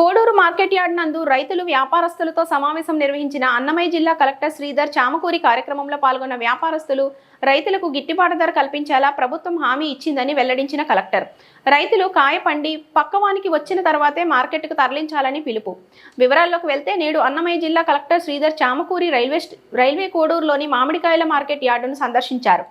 Koduru market yard నందు రైతులు వ్యాపారస్తులతో సమావేశం నిర్వహించిన అన్నమయ్య జిల్లా కలెక్టర్ శ్రీధర్ చామకూరి కార్యక్రమంలో పాల్గొన్న వ్యాపారస్తులు రైతులకు గిట్టుబాటు ధర కల్పించేలా ప్రభుత్వం హామీ ఇచ్చిందని వెల్లడించిన కలెక్టర్. రైతులు కాయ పండి పక్కవానికి వచ్చిన తర్వాతే మార్కెట్కు తరలించాలని పిలుపు. వివరాల్లోకి వెళ్తే నేడు అన్నమయ్య జిల్లా collector Sridhar Chamakuri railway railway కోడూరులోని మామిడికాయల మార్కెట్ యార్డును సందర్శించారు.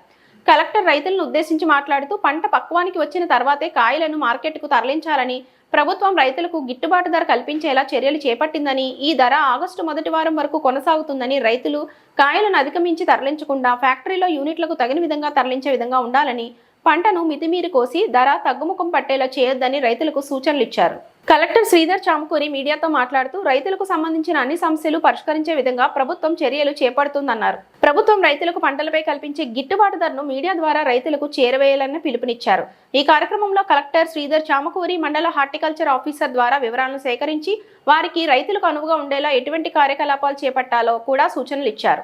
కలెక్టర్ రైతులను ఉద్దేశించి మాట్లాడుతూ పంట పక్వానికి వచ్చిన తర్వాతే కాయలను మార్కెట్కు తరలించాలని ప్రభుత్వం రైతులకు గిట్టుబాటు ధర కల్పించేలా చర్యలు చేపట్టిందని ఈ ధర ఆగస్టు మొదటి వారం వరకు కొనసాగుతుందని రైతులు కాయలను అధిగమించి తరలించకుండా ఫ్యాక్టరీలో యూనిట్లకు తగిన విధంగా తరలించే విధంగా ఉండాలని పంటను మితిమీరి కోసి ధర తగ్గుముఖం పట్టేలా చేయొద్దని రైతులకు సూచనలు ఇచ్చారు. కలెక్టర్ శ్రీధర్ చామకూరి మీడియాతో మాట్లాడుతూ రైతులకు సంబంధించిన అన్ని సమస్యలు పరిష్కరించే విధంగా ప్రభుత్వం చర్యలు చేపడుతుందన్నారు. ప్రభుత్వం రైతులకు పంటలపై కల్పించే గిట్టుబాటు ధరను మీడియా ద్వారా రైతులకు చేరవేయాలని పిలుపునిచ్చారు. ఈ కార్యక్రమంలో కలెక్టర్ శ్రీధర్ చామకూరి మండల హార్టికల్చర్ ఆఫీసర్ ద్వారా వివరాలను సేకరించి వారికి రైతులకు అనువుగా ఉండేలా ఎటువంటి కార్యకలాపాలు చేపట్టాలో కూడా సూచనలు ఇచ్చారు.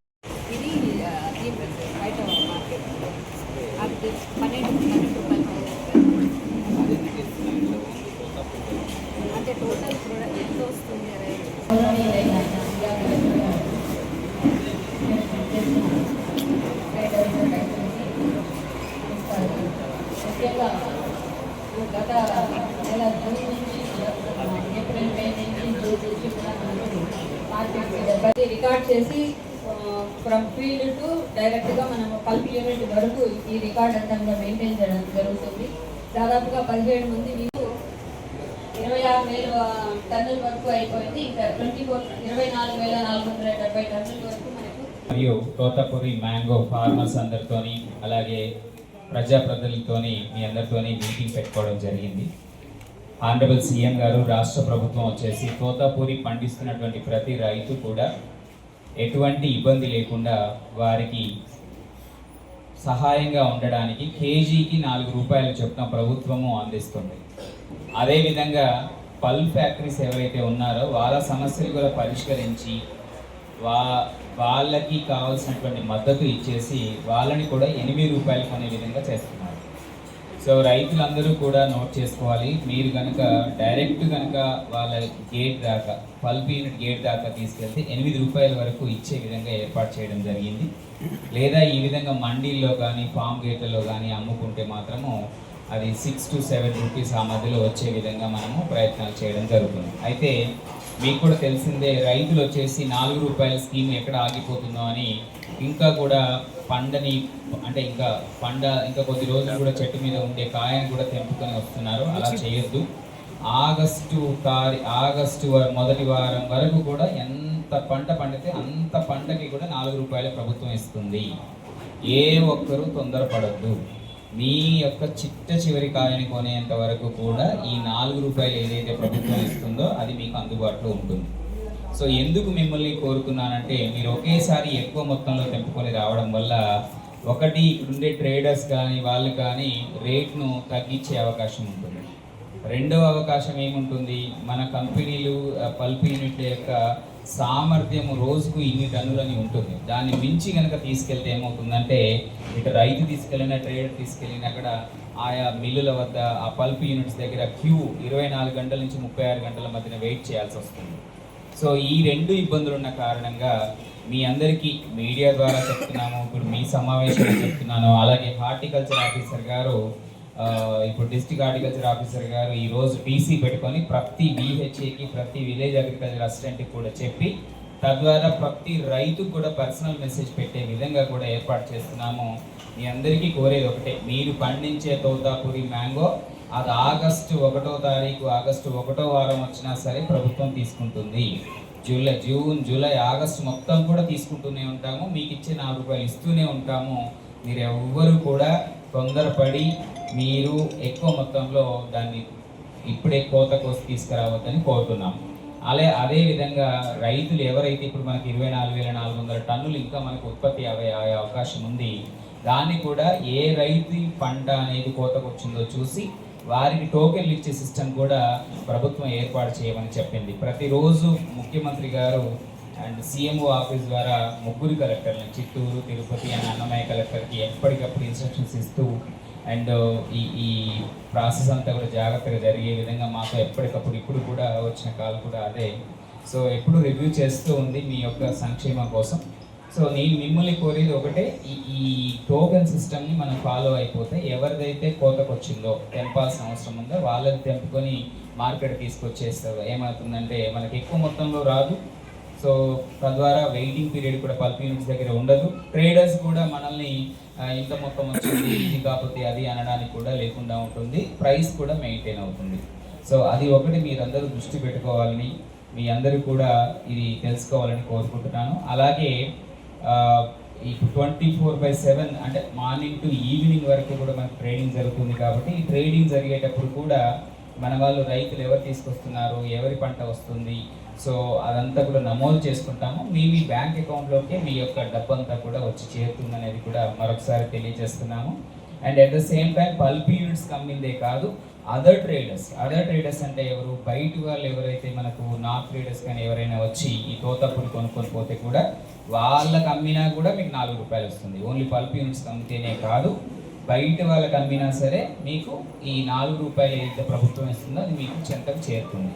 మార్కెట్ రికార్డ్ చేసి ఫ్రమ్ ఫీల్డ్ టు డైరెక్ట్గా మనం పల్ప్ యూనిట్ వరకు ఈ రికార్డ్ అంతా కూడా మెయింటైన్ చేయడం జరుగుతుంది. దాదాపుగా పదిహేడు మంది మీకు ఇరవై ఆరు వేల టన్నుల వరకు అయిపోయింది. ఇంకా ట్వంటీ ఫోర్ ఇరవై నాలుగు వేల నాలుగు వందల డెబ్బై టన్నుల వరకు మనకు మరియు తోటపూరి మ్యాంగో ఫార్మర్స్ అందరితోని అలాగే ప్రజాప్రతినిధులతోని మీ అందరితోని మీటింగ్ పెట్టుకోవడం జరిగింది. ఆనరబుల్ సీఎం గారు రాష్ట్ర ప్రభుత్వం వచ్చేసి తోతాపూరి పండిస్తున్నటువంటి ప్రతి రైతు కూడా ఎటువంటి ఇబ్బంది లేకుండా వారికి సహాయంగా ఉండడానికి కేజీకి నాలుగు రూపాయలు చొప్పున ప్రభుత్వము అందిస్తుంది. అదేవిధంగా పల్ ఫ్యాక్టరీస్ ఎవరైతే ఉన్నారో వాళ్ళ సమస్యలు కూడా పరిష్కరించి వా వాళ్ళకి కావాల్సినటువంటి మద్దతు ఇచ్చేసి వాళ్ళని కూడా ఎనిమిది రూపాయలు కొనే విధంగా చేస్తుంది. సో రైతులందరూ కూడా నోట్ చేసుకోవాలి. మీరు కనుక డైరెక్ట్ కనుక వాళ్ళ గేట్ దాకా పల్ప్ యూనిట్ గేట్ దాకా తీసుకెళ్తే ఎనిమిది రూపాయల వరకు ఇచ్చే విధంగా ఏర్పాటు చేయడం జరిగింది. లేదా ఈ విధంగా మండీల్లో కానీ ఫామ్ గేట్లలో కానీ అమ్ముకుంటే మాత్రము అది సిక్స్ టు సెవెన్ రూపీస్ ఆ మధ్యలో వచ్చే విధంగా మనము ప్రయత్నాలు చేయడం జరుగుతుంది. అయితే మీకు కూడా తెలిసిందే రైతులు వచ్చేసి నాలుగు రూపాయల స్కీమ్ ఎక్కడ ఆగిపోతుందో అని ఇంకా కూడా పండని అంటే ఇంకా పండ ఇంకా కొద్ది రోజులు కూడా చెట్టు మీద ఉండే కాయని కూడా తెంపుకొని వస్తున్నారు. అలా చేయొద్దు. ఆగస్టు తారీ ఆగస్టు మొదటి వారం వరకు కూడా ఎంత పంట పండితే అంత పంటకి కూడా నాలుగు రూపాయల ప్రభుత్వం ఇస్తుంది. ఏ ఒక్కరూ తొందరపడద్దు. మీ యొక్క చిట్ట చివరి కాయని కొనేంత వరకు కూడా ఈ నాలుగు రూపాయలు ఏదైతే ప్రభుత్వం ఇస్తుందో అది మీకు అందుబాటులో ఉంటుంది. సో ఎందుకు మిమ్మల్ని కోరుతున్నానంటే మీరు ఒకేసారి ఎక్కువ మొత్తంలో తెంపుకొని రావడం వల్ల ఒకటి ఇక్కడుండే ట్రేడర్స్ కానీ వాళ్ళు కానీ రేట్ను తగ్గించే అవకాశం ఉంటుంది. రెండవ అవకాశం ఏముంటుంది? మన కంపెనీలు పల్ప్ యూనిట్ యొక్క సామర్థ్యం రోజుకు ఇన్ని టన్నులని ఉంటుంది. దాన్ని మించి కనుక తీసుకెళ్తే ఏమవుతుందంటే ఇటు రైతు తీసుకెళ్ళిన ట్రేడర్ తీసుకెళ్ళిన అక్కడ ఆయా మిల్లుల వద్ద ఆ పల్ప్ యూనిట్స్ దగ్గర క్యూ ఇరవై నాలుగు గంటల నుంచి ముప్పై ఆరు గంటల మధ్యన వెయిట్ చేయాల్సి వస్తుంది. సో ఈ రెండు ఇబ్బందులు ఉన్న కారణంగా మీ అందరికీ మీడియా ద్వారా చెప్తున్నాము ఇప్పుడు మీ సమావేశంలో చెప్తున్నాను. అలాగే హార్టికల్చర్ ఆఫీసర్ గారు ఇప్పుడు డిస్టిక్ హార్టికల్చర్ ఆఫీసర్ గారు ఈరోజు టీసీ పెట్టుకొని ప్రతి విహెచ్ఏకి ప్రతి విలేజ్ అగ్రికల్చర్ అసిస్టెంట్కి కూడా చెప్పి తద్వారా ప్రతి రైతుకు కూడా పర్సనల్ మెసేజ్ పెట్టే విధంగా కూడా ఏర్పాటు చేస్తున్నాము. మీ అందరికీ కోరేది ఒకటే మీరు పండించే తోతాపూరి మ్యాంగో అది ఆగస్టు ఒకటో తారీఖు ఆగస్టు ఒకటో వారం వచ్చినా సరే ప్రభుత్వం తీసుకుంటుంది. జూలై జూన్ జూలై ఆగస్టు మొత్తం కూడా తీసుకుంటూనే ఉంటాము. మీకు ఇచ్చే నాలుగు రూపాయలు ఇస్తూనే ఉంటాము. మీరు ఎవ్వరు కూడా తొందరపడి మీరు ఎక్కువ మొత్తంలో దాన్ని ఇప్పుడే కోత కోసి తీసుకురావద్దని కోరుతున్నాం. అలే అదే విధంగా రైతులు ఎవరైతే ఇప్పుడు మనకి ఇరవై నాలుగు వేల నాలుగు వందల టన్నులు ఇంకా మనకు ఉత్పత్తి అవే అయ్యే అవకాశం ఉంది దాన్ని కూడా ఏ రైతు పంట అనేది కోతకు వచ్చిందో చూసి వారికి టోకెన్లు ఇచ్చే సిస్టమ్ కూడా ప్రభుత్వం ఏర్పాటు చేయమని చెప్పింది. ప్రతిరోజు ముఖ్యమంత్రి గారు అండ్ సీఎంఓ ఆఫీస్ ద్వారా ముగ్గురు కలెక్టర్లు చిత్తూరు తిరుపతి అండ్ అన్నమయ్య కలెక్టర్కి ఎప్పటికప్పుడు ఇన్స్ట్రక్షన్స్ ఇస్తూ అండ్ ఈ ఈ ప్రాసెస్ అంతా కూడా జాగ్రత్తగా జరిగే విధంగా మాకు ఎప్పటికప్పుడు ఇప్పుడు కూడా వచ్చిన కాల్ కూడా అదే. సో ఎప్పుడు రివ్యూ చేస్తూ ఉంది మీ యొక్క సంక్షేమం కోసం. సో నేను మిమ్మల్ని కోరేది ఒకటే ఈ ఈ టోకెన్ సిస్టమ్ని మనం ఫాలో అయిపోతే ఎవరిదైతే కోతకు వచ్చిందో తెంపాల్సిన అవసరం ఉందో వాళ్ళని తెంపుకొని మార్కెట్ తీసుకొచ్చేస్తారు ఏమవుతుందంటే మనకి ఎక్కువ మొత్తంలో రాదు. సో తద్వారా వెయిటింగ్ పీరియడ్ కూడా పల్ప్ యూనిట్స్ దగ్గర ఉండదు. ట్రేడర్స్ కూడా మనల్ని ఇంత మొత్తం వచ్చింది ఇది కాకపోతే అది అనడానికి కూడా లేకుండా ఉంటుంది. ప్రైస్ కూడా మెయింటైన్ అవుతుంది. సో అది ఒకటి మీరందరూ దృష్టి పెట్టుకోవాలని మీ అందరూ కూడా ఇది తెలుసుకోవాలని కోరుకుంటున్నాను. అలాగే ఇప్పుడు ఈ ట్వంటీ ఫోర్ బై సెవెన్ అంటే మార్నింగ్ టు ఈవినింగ్ వరకు కూడా మనకు ట్రేడింగ్ జరుగుతుంది కాబట్టి ఈ ట్రేడింగ్ జరిగేటప్పుడు కూడా మన వాళ్ళు రైతులు ఎవరు తీసుకొస్తున్నారు ఎవరి పంట వస్తుంది సో అదంతా కూడా నమోదు చేసుకుంటాము. మీ మీ బ్యాంక్ అకౌంట్లోకి మీ యొక్క డబ్బు అంతా కూడా వచ్చి చేరుతుంది అనేది కూడా మరొకసారి తెలియజేస్తున్నాము. And at the same time pulp units కమ్మిందే కాదు. అదర్ ట్రేడర్స్ అదర్ ట్రేడర్స్ అంటే ఎవరు? బయట వాళ్ళు ఎవరైతే మనకు నార్త్ ట్రేడర్స్ కానీ ఎవరైనా వచ్చి ఈ తోతప్పుడు కొనుక్కొని పోతే కూడా వాళ్ళకి అమ్మినా కూడా మీకు నాలుగు రూపాయలు వస్తుంది. ఓన్లీ పల్ప్ యూనిట్స్ అమ్మితేనే కాదు బయట వాళ్ళకి అమ్మినా సరే మీకు ఈ నాలుగు రూపాయలు ఏదైతే ప్రభుత్వం ఇస్తుందో అది మీకు చెంతకు చేరుతుంది.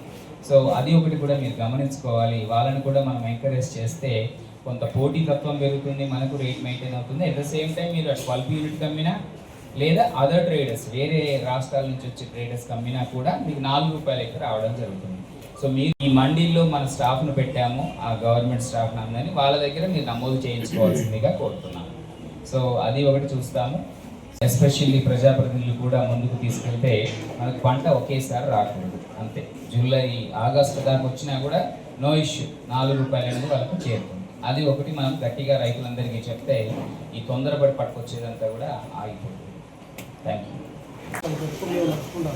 సో అది ఒకటి కూడా మీరు గమనించుకోవాలి. వాళ్ళని కూడా మనం ఎంకరేజ్ చేస్తే కొంత పోటీతత్వం పెరుగుతుంది మనకు రేట్ మెయింటైన్ అవుతుంది. అట్ ద సేమ్ టైం మీరు అటు పల్ప్ యూనిట్ అమ్మినా లేదా అదర్ ట్రేడర్స్ వేరే రాష్ట్రాల నుంచి వచ్చే ట్రేడర్స్ కమ్మినా కూడా మీకు నాలుగు రూపాయలకి రావడం జరుగుతుంది. సో మీరు ఈ మండీల్లో మన స్టాఫ్ను పెట్టాము ఆ గవర్నమెంట్ స్టాఫ్ అందరినీ వాళ్ళ దగ్గర మీరు నమోదు చేయించుకోవాల్సిందిగా కోరుతున్నాను. సో అది ఒకటి చూస్తాము. ఎస్పెషల్లీ ప్రజాప్రతినిధులు కూడా ముందుకు తీసుకెళ్తే మనకు పంట ఒకేసారి రాకూడదు. అంతే. జూలై ఆగస్టు దాకా వచ్చినా కూడా నో ఇష్యూ నాలుగు రూపాయలు అనేది వాళ్ళకు చేరుతుంది. అది ఒకటి మనం గట్టిగా రైతులందరికీ చెప్తే ఈ తొందరపడి పట్టుకొచ్చేదంతా కూడా ఆగిపోతుంది. Thank you.